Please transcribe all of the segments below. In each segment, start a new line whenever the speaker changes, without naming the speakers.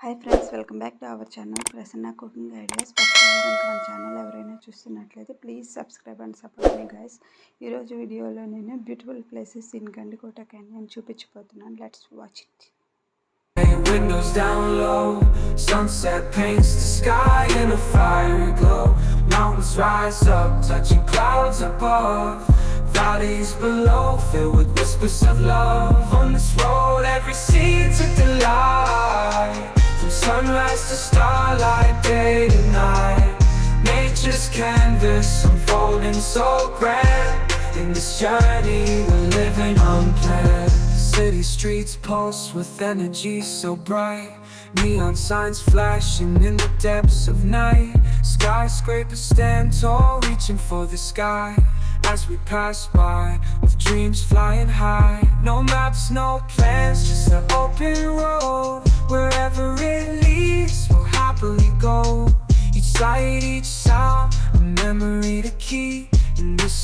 Hi friends welcome back to our channel Prasanna cooking ideas first time కనుక మన channel ఎవరైనా చూస్తున్నట్లయితే please subscribe and support me guys ఈరోజు వీడియోలో నేను beautiful places in Gandikota canyon చూపించబోతున్నాను let's watch it
Windows down low, sunset paints the sky in a fiery glow. Mountains rise up, touching clouds above. Valleys below, filled with whispers of love. On this road, canvas unfolding so grand. In this journey, we're living unplanned. City streets pulse with energy so bright. Neon signs flashing in the depths of night. Skyscrapers stand tall, reaching for the sky. As we pass by, with dreams flying high. No maps, no plans, just an open road.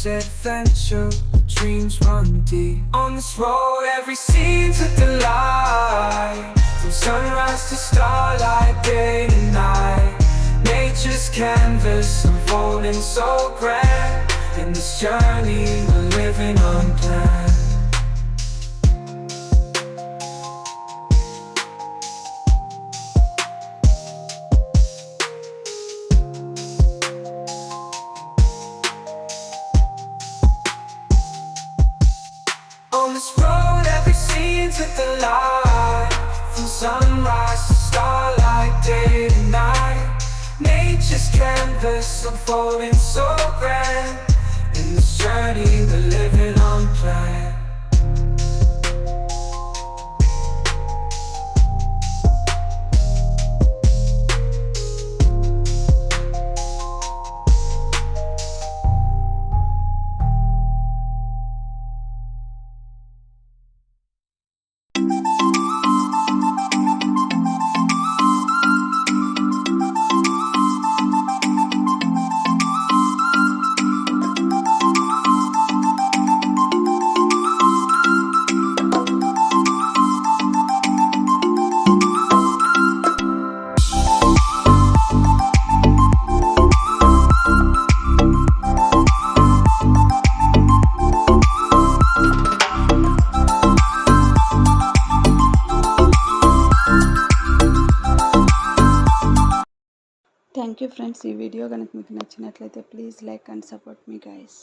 Adventure, dreams run deep. On this road, every scene's a delight. From sunrise to starlight, day to night. Nature's canvas unfolding so grand. In this journey, we're living unplanned. This road, every scene's with the light. From sunrise to starlight, day to night. Nature's canvas unfolding so grand. In this journey, we're living
thank you friends ఈ video కనుక మీకు నచ్చినట్లయితే please like and support me guys.